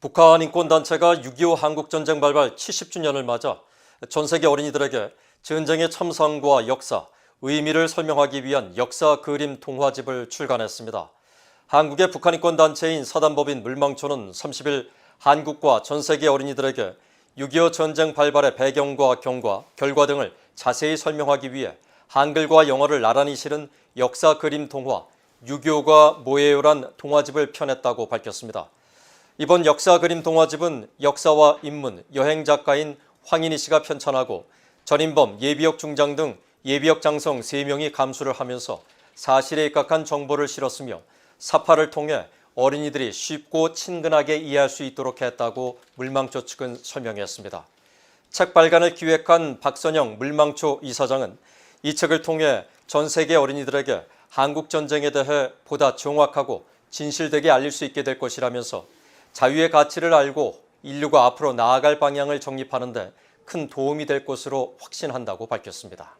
북한 인권단체가 6.25 한국전쟁 발발 70주년을 맞아 전 세계 어린이들에게 전쟁의 참상과 역사, 의미를 설명하기 위한 역사 그림 동화집을 출간했습니다. 한국의 북한 인권단체인 사단법인 물망초는 30일 한국과 전 세계 어린이들에게 6.25 전쟁 발발의 배경과 경과, 결과 등을 자세히 설명하기 위해 한글과 영어를 나란히 실은 역사 그림 동화 6.25가 뭐예요란 동화집을 펴냈다고 밝혔습니다. 이번 역사 그림 동화집은 역사와 인문, 여행 작가인 황인희 씨가 편찬하고 전인범, 예비역 중장 등 예비역 장성 3명이 감수를 하면서 사실에 입각한 정보를 실었으며 사파를 통해 어린이들이 쉽고 친근하게 이해할 수 있도록 했다고 물망초 측은 설명했습니다. 책 발간을 기획한 박선영 물망초 이사장은 이 책을 통해 전 세계 어린이들에게 한국 전쟁에 대해 보다 정확하고 진실되게 알릴 수 있게 될 것이라면서 자유의 가치를 알고 인류가 앞으로 나아갈 방향을 정립하는 데 큰 도움이 될 것으로 확신한다고 밝혔습니다.